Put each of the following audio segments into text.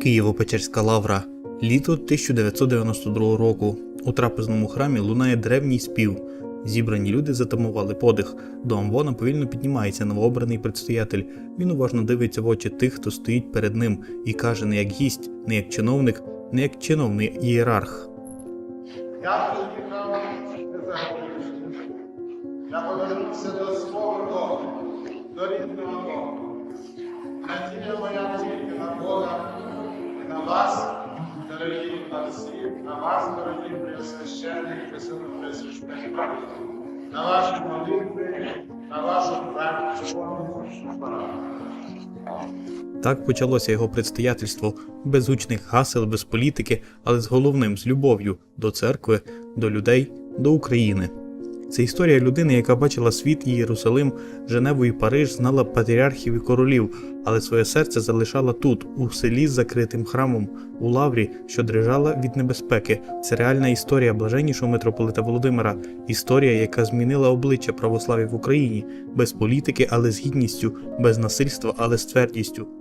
Києво-Печерська лавра. Літо 1992 року. У трапезному храмі лунає древній спів. Зібрані люди затамували подих. До амвона повільно піднімається новообраний предстоятель. Він уважно дивиться в очі тих, хто стоїть перед ним, і каже не як гість, не як чиновник, не як чиновний ієрарх. Я повернувся до свого дому, до рідного дому. Надія моя тільки на Бога, і на вас, дорогі отці, на вас, дорогі преосвященники, присвященники, на ваші молитви, на вашу практику. Так почалося його предстоятельство без гучних гасел, без політики, але з головним з любов'ю до церкви, до людей, до України. Це історія людини, яка бачила світ і Єрусалим, Женеву і Париж, знала патріархів і королів, але своє серце залишала тут, у селі з закритим храмом, у лаврі, що дрижала від небезпеки. Це реальна історія блаженнішого митрополита Володимира, історія, яка змінила обличчя православ'я в Україні без політики, але з гідністю, без насильства, але з твердістю. –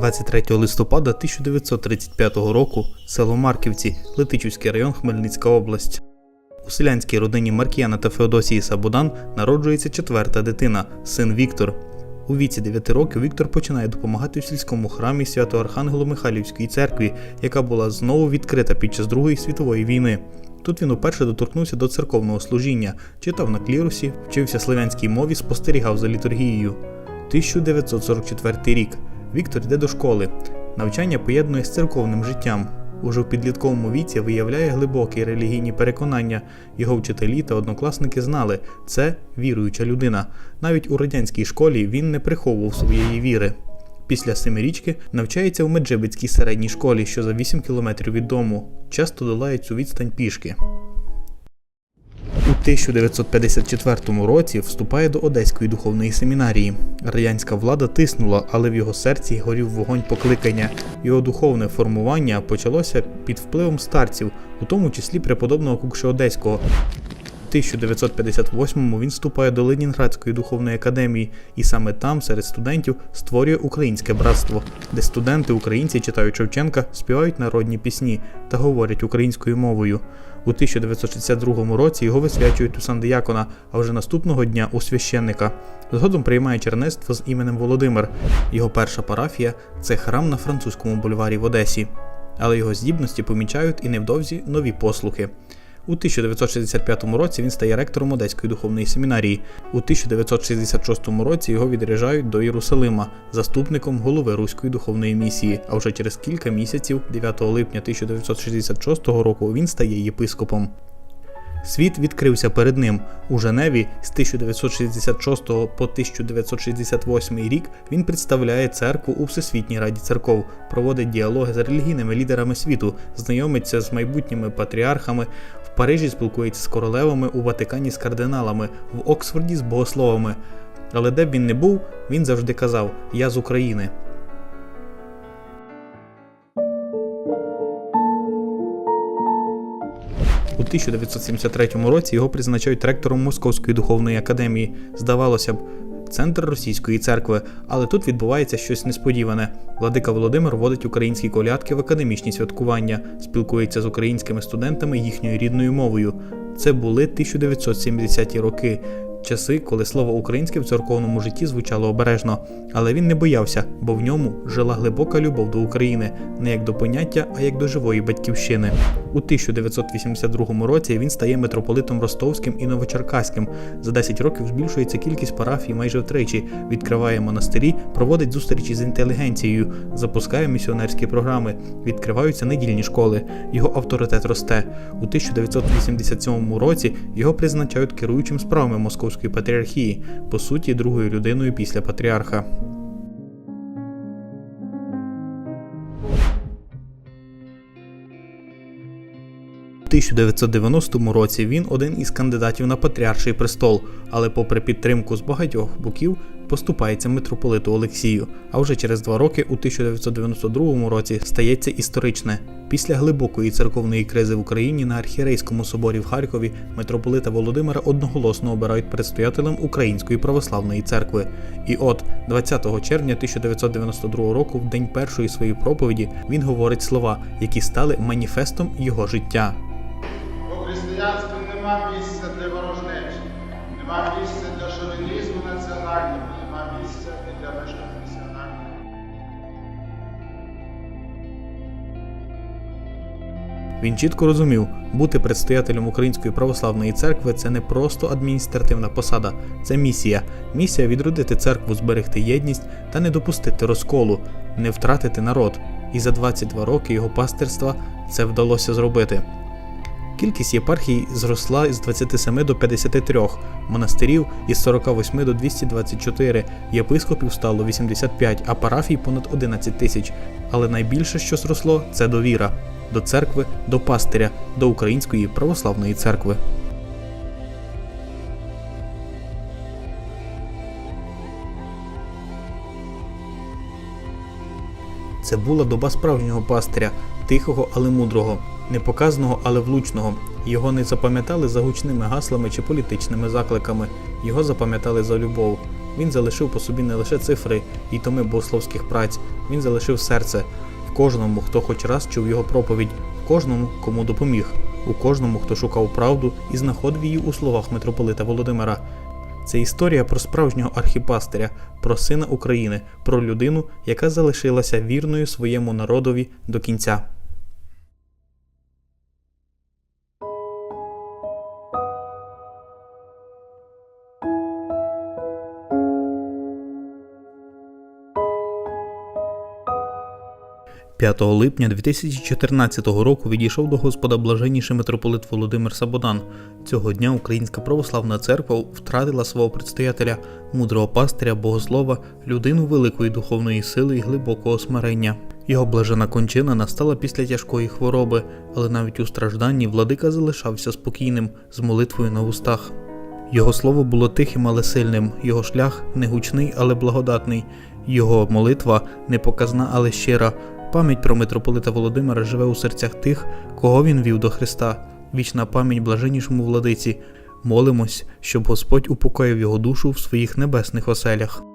23 листопада 1935 року село Марківці, Летичівський район, Хмельницька область. У селянській родині Маркіяна та Феодосії Сабудан народжується четверта дитина, син Віктор. У віці 9 років Віктор починає допомагати в сільському храмі Свято-Архангелу Михайлівської церкві, яка була знову відкрита під час Другої світової війни. Тут він уперше доторкнувся до церковного служіння, читав на клірусі, вчився слов'янській мові, спостерігав за літургією. 1944 рік. Віктор йде до школи. Навчання поєднує з церковним життям. Уже в підлітковому віці виявляє глибокі релігійні переконання. Його вчителі та однокласники знали, це віруюча людина. Навіть у радянській школі він не приховував своєї віри. Після семирічки навчається у Меджибицькій середній школі, що за 8 кілометрів від дому. Часто долає цю відстань пішки. У 1954 році вступає до Одеської духовної семінарії. Радянська влада тиснула, але в його серці горів вогонь покликання. Його духовне формування почалося під впливом старців, у тому числі преподобного Кукши Одеського. У 1958-му він вступає до Ленінградської духовної академії, і саме там, серед студентів, створює українське братство, де студенти українці читають Шевченка, співають народні пісні та говорять українською мовою. У 1962 році його висвячують у сандиякона, а вже наступного дня у священника. Згодом приймає чернецтво з іменем Володимир. Його перша парафія це храм на французькому бульварі в Одесі. Але його здібності помічають і невдовзі нові послухи. У 1965 році він стає ректором Одеської духовної семінарії. У 1966 році його відряджають до Єрусалима, заступником голови Руської духовної місії. А вже через кілька місяців, 9 липня 1966 року, він стає єпископом. Світ відкрився перед ним у Женеві з 1966 по 1968 рік. Він представляє церкву у Всесвітній раді церков, проводить діалоги з релігійними лідерами світу, знайомиться з майбутніми патріархами. В Парижі спілкується з королевами, у Ватикані з кардиналами, в Оксфорді з богословами. Але де б він не був, він завжди казав: Я з України. У 1973 році його призначають ректором Московської духовної академії. Здавалося б, центр російської церкви, але тут відбувається щось несподіване. Владика Володимир водить українські колядки в академічні святкування, спілкується з українськими студентами їхньою рідною мовою. Це були 1970-ті роки. Часи, коли слово українське в церковному житті звучало обережно, але він не боявся, бо в ньому жила глибока любов до України, не як до поняття, а як до живої батьківщини. У 1982 році він стає митрополитом Ростовським і Новочеркаським. За 10 років збільшується кількість парафій майже втричі, відкриває монастирі, проводить зустрічі з інтелігенцією, запускає місіонерські програми, відкриваються недільні школи. Його авторитет росте. У 1987 році його призначають керуючим справами Московської патріархії, по суті, другою людиною після патріарха. У 1990 році він один із кандидатів на патріарший престол, але, попри підтримку з багатьох боків, поступається митрополиту Олексію. А вже через два роки, у 1992 році, стається історичне. Після глибокої церковної кризи в Україні на архієрейському соборі в Харкові митрополита Володимира одноголосно обирають предстоятелем Української православної церкви. І от 20 червня 1992 року, в день першої своєї проповіді, він говорить слова, які стали маніфестом його життя. У християнстві нема місця Він чітко розумів, бути предстоятелем Української православної церкви це не просто адміністративна посада, це місія. Місія відродити церкву, зберегти єдність та не допустити розколу, не втратити народ. І за 22 роки його пастирства це вдалося зробити. Кількість єпархій зросла з 27 до 53, монастирів із 48 до 224, єпископів стало 85, а парафій понад 11 тисяч. Але найбільше, що зросло, це довіра до церкви, до пастиря, до Української православної церкви. Це була доба справжнього пастиря, тихого, але мудрого, непоказного, але влучного. Його не запам'ятали за гучними гаслами чи політичними закликами, його запам'ятали за любов. Він залишив по собі не лише цифри і томи богословських праць, він залишив серце кожному, хто хоч раз чув його проповідь, кожному, кому допоміг, у кожному, хто шукав правду і знаходив її у словах митрополита Володимира. Це історія про справжнього архіпастиря, про сина України, про людину, яка залишилася вірною своєму народові до кінця. «5 липня 2014 року відійшов до Господа блаженніший митрополит Володимир Сабодан. Цього дня Українська православна церква втратила свого предстоятеля, мудрого пастиря, богослова, людину великої духовної сили і глибокого смирення. Його блажена кончина настала після тяжкої хвороби, але навіть у стражданні владика залишався спокійним, з молитвою на устах. Його слово було тихим, але сильним, його шлях не гучний, але благодатний, його молитва не показна, але щира. Пам'ять про митрополита Володимира живе у серцях тих, кого він вів до Христа. Вічна пам'ять блаженнішому владиці. Молимось, щоб Господь упокоїв його душу в своїх небесних оселях.